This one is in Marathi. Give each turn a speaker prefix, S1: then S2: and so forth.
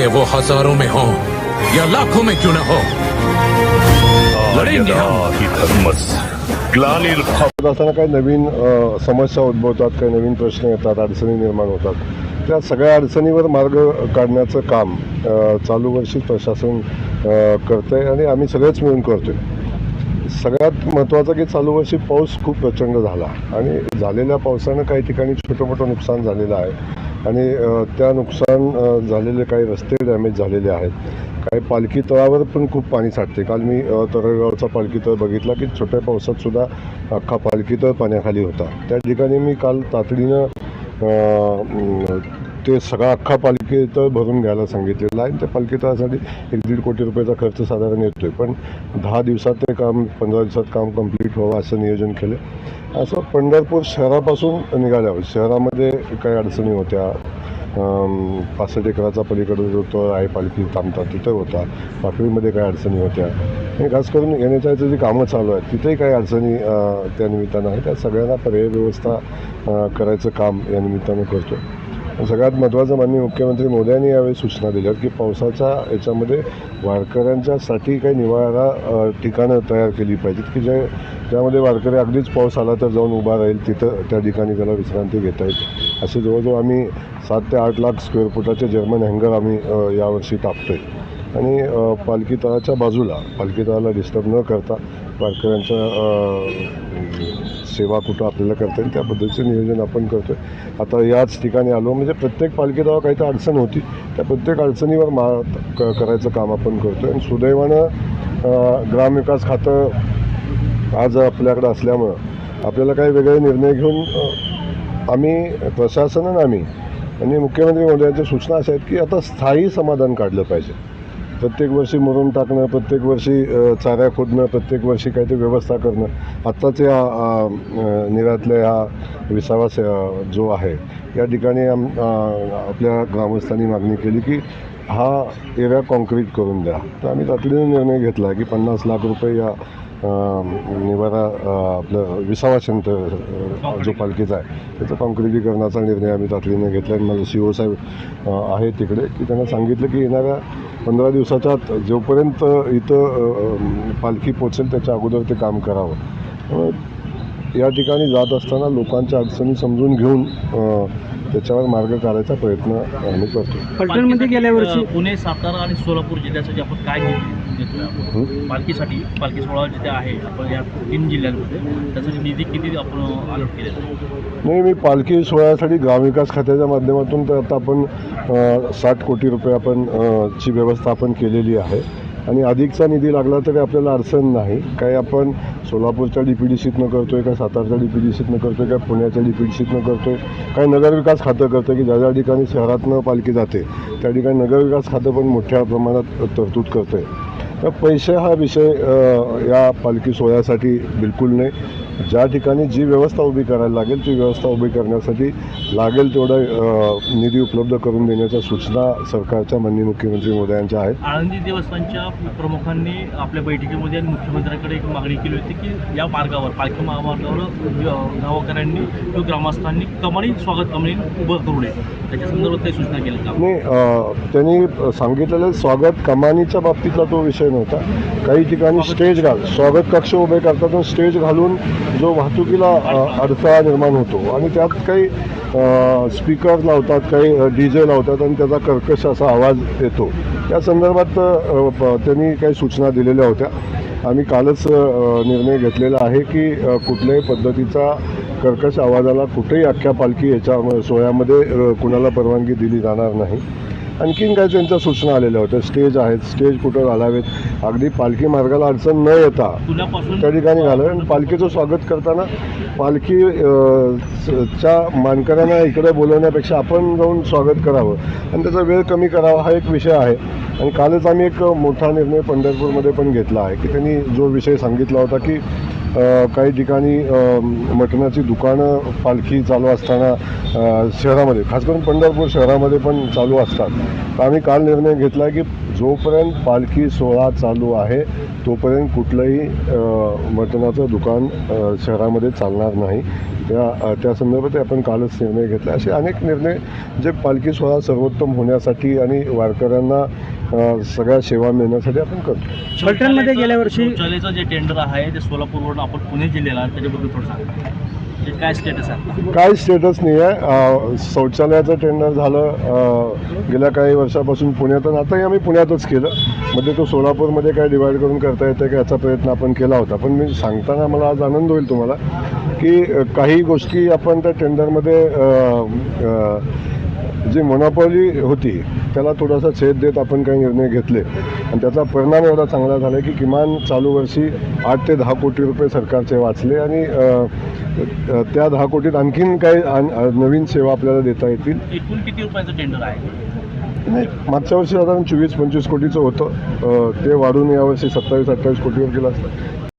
S1: चाहे वो हजारों में हो या लाखों में क्यों न हो। लड़ेंगे
S2: करत असताना काही नवीन अ, समस्या उद्भवतात काही नवीन प्रश्न येतात अडचणी निर्माण होतात. त्या सगळ्या अडचणीवर मार्ग काढण्याचं काम अ, चालू वर्षी प्रशासन अ, करतंय आणि आम्ही सगळेच मिळून करतोय. सगळ्यात महत्त्वाचं की चालू वर्षी पाऊस खूप प्रचंड झाला. आणि झालेल्या पावसानं काही ठिकाणी छोटं मोठं नुकसान झालेलं आहे. आणि त्या नुकसान झालेले काही रस्ते डॅमेज झालेले आहेत. काही पालखी तळावर पण खूप पाणी साठते. काल मी अ, तरळगावचा पालखी तळ बघितला की छोट्या पावसातसुद्धा अख्खा पालखी तळ पाण्याखाली होता. त्या ठिकाणी मी काल तातडीनं ते सगळा अख्खा पालिकेचं भरून घ्यायला सांगितलेलं आहे. आणि त्या पालिकेतासाठी एक दीड कोटी रुपयाचा खर्च साधारण येतो आहे पण दहा दिवसात ते काम पंधरा दिवसात काम कंप्लीट व्हावं असं नियोजन केलं असं पंढरपूर शहरापासून निघाल्यावर शहरामध्ये काही अडचणी होत्या. पासष्ट एकराचा पलीकडे जो तो आहे पालखी थांबतात तिथं होता. पाकळीमध्ये काही अडचणी होत्या. आणि खास करून एन एच आयचं जी कामं चालू आहेत तिथेही काही अडचणी त्या निमित्तानं आहे त्या सगळ्यांना पर्याय व्यवस्था करायचं काम या निमित्तानं करतो सगळ्यात महत्त्वाचं माननीय मुख्यमंत्री मोदयांनी यावेळी सूचना दिल्या की पावसाच्या याच्यामध्ये वारकऱ्यांच्यासाठी काही निवारा ठिकाणं तयार केली पाहिजेत की जे ज्यामध्ये वारकरी अगदीच पाऊस आला तर जाऊन उभा राहील तिथं त्या ठिकाणी त्याला विश्रांती घेता येईल. असे जवळजवळ आम्ही सात ते आठ लाख स्क्वेअर फुटाचे जर्मन हँगर आम्ही यावर्षी टाकतो आहे आणि पालखीतळाच्या पालखी तळाच्या बाजूला पालखी तळाला डिस्टर्ब न करता वारकऱ्यांच्या सेवा कुठं आपल्याला करता येईल त्या पद्धतीचं नियोजन आपण करतो आहे आता याच ठिकाणी आलो म्हणजे प्रत्येक पालखी तळावर काही तर अडचण होती. त्या प्रत्येक अडचणीवर मा क करायचं काम आपण करतो आहे आणि सुदैवानं ग्रामविकास खातं आज आपल्याकडं असल्यामुळं आपल्याला काही वेगळे निर्णय घेऊन आम्ही प्रशासन आम्ही आणि मुख्यमंत्री महोदयांच्या सूचना अशा आहेत की आता स्थायी समाधान काढलं पाहिजे. प्रत्येक वर्षी मरून टाकणं प्रत्येक वर्षी चाऱ्या खोदणं प्रत्येक वर्षी काहीतरी व्यवस्था करणं आत्ताच या निरातल्या ह्या विसावा जो आहे या ठिकाणी आम आपल्या ग्रामस्थांनी मागणी केली की हा एरिया कॉन्क्रीट करून द्या. तर आम्ही तातडीने निर्णय घेतला आहे की पन्नास लाख रुपये या निवारा आपलं विसावा सेंटर अ, जो पालखीचा आहे त्याचं कॉन्क्रिटीकरणाचा निर्णय आम्ही तातडीने घेतला आहे माझं सी ओ साहेब अ, आहेत तिकडे की त्यांना सांगितलं की येणाऱ्या पंधरा दिवसाच्या आत जोपर्यंत इथं पालखी पोचेल त्याच्या अगोदर ते काम करावं. या ठिकाणी जात असताना लोकांच्या अडचणी समजून घेऊन त्याच्यावर मार्ग काढायचा प्रयत्न आम्ही करतो
S3: गेल्या वर्षी
S4: पुणे सातारा आणि सोलापूर जिल्ह्यासाठी आपण काय देतोय आपण? पालखीसाठी पालखी सोहळा जिथे आहे आपण या तीन जिल्ह्यांमध्ये त्यासाठी निधी किती आपण अलॉट केलेला आहे
S2: नाही मी पालखी सोहळ्यासाठी ग्रामविकास खात्याच्या माध्यमातून तर आता आपण साठ कोटी रुपये आपण ची व्यवस्था आपण केलेली आहे. आणि अधिकचा निधी लागला तरी आपल्याला अडचण नाही. काही आपण सोलापूरच्या डी पी डी सीतनं करतो आहे का सातारच्या डी पी डी सीतनं करतो आहे का पुण्याच्या डी पी डी सीतनं करतो आहे काही नगरविकास खातं करतं की ज्या ज्या ठिकाणी शहरातनं पालखी जाते त्या ठिकाणी नगरविकास खातं पण मोठ्या प्रमाणात तरतूद करतं आहे पैसे हा विषय या पालखी सोहळ्यासाठी बिलकुल नाही. ज्या ठिकाणी जी व्यवस्था उभी करायला लागेल ती व्यवस्था उभी करण्यासाठी लागेल तेवढं निधी उपलब्ध करून देण्याच्या सूचना सरकारच्या माननीय मुख्यमंत्री मोदयांच्या आहेत.
S4: आळंदी देवस्थानच्या प्रमुखांनी आपल्या बैठकीमध्ये आणि मुख्यमंत्र्यांकडे एक मागणी केली होती की या मार्गावर पालखी महामार्गावर गावकऱ्यांनी किंवा ग्रामस्थांनी कमानी स्वागत कमानी उभं करू नये. त्याच्या संदर्भात काही सूचना केल्या
S2: अ, त्यांनी सांगितलेलं स्वागत कमानीच्या बाबतीतला तो विषय नव्हता. काही ठिकाणी स्टेज घाल स्वागत कक्ष उभे करतात स्टेज घालून जो वाहतुकीला अडथळा निर्माण होतो आणि त्यात काही स्पीकर लावतात काही डी जे लावतात आणि त्याचा कर्कश असा आवाज येतो. या संदर्भात त्यांनी काही सूचना दिलेल्या होत्या. आम्ही कालच निर्णय घेतलेला आहे की कुठल्याही पद्धतीचा कर्कश आवाजाला कुठेही अख्ख्या पालखी याच्या सोहळ्यामध्ये कुणाला परवानगी दिली जाणार नाही. आणखीन काय त्यांच्या सूचना आलेल्या होत्या. स्टेज आहेत स्टेज कुठं घालावेत? अगदी पालखी मार्गाला अडचण न येता त्या ठिकाणी घालावे. आणि पालखीचं स्वागत करताना पालखी च्या मानकऱ्यांना इकडे बोलवण्यापेक्षा आपण जाऊन स्वागत करावं. आणि त्याचा वेळ कमी करावा हा एक विषय आहे. आणि कालच आम्ही एक मोठा निर्णय पंढरपूरमध्ये पण घेतला आहे की त्यांनी जो विषय सांगितला होता की काही ठिकाणी मटणाची दुकानं पालखी चालू असताना शहरामध्ये खास करून पंढरपूर शहरामध्ये पण चालू असतात. तर आम्ही काल निर्णय घेतला की जोपर्यंत पालखी सोहळा चालू आहे तोपर्यंत कुठलंही मटणाचं दुकान शहरामध्ये चालणार नाही. त्या त्या संदर्भात आपण कालच निर्णय घेतला. असे अनेक निर्णय जे पालखी सोहळा सर्वोत्तम होण्यासाठी आणि वारकऱ्यांना सगळ्या सेवा मिळण्यासाठी आपण करतो.
S3: फलटणमध्ये गेल्या वर्षी-
S4: जे टेंडर आहे ते सोलापूरवरून आपण पुणे जिल्ह्याला त्याच्याबद्दल थोडं सांगा ते काय स्टेटस आहे?
S2: काय स्टेटस नाही आहे शौचालयाचं टेंडर झालं. अ, गेल्या काही वर्षापासून पुण्यात आणि आताही आम्ही पुण्यातच केलं. म्हणजे तो सोलापूरमध्ये काय डिवाईड करून करता येतं का याचा प्रयत्न आपण केला होता. पण मी सांगताना मला आज आनंद होईल तुम्हाला की अ, काही गोष्टी आपण त्या टेंडरमध्ये अ, अ, जी मोनोपॉली होती त्याला थोडासा छेद देत आपण काही निर्णय घेतले. आणि त्याचा परिणाम एवढा चांगला झाला की किमान चालू वर्षी आठ ते दहा कोटी रुपये सरकारचे वाचले आणि अ, अ, त्या दहा कोटीत आणखीन काही नवीन सेवा आपल्याला देता येतील.
S4: एकूण किती रुपयाचं टेंडर आहे?
S2: नाही मागच्या वर्षी साधारण चोवीस पंचवीस कोटीचं होतं. ते वाढून यावर्षी सत्तावीस अठ्ठावीस कोटीवर गेलं असतं.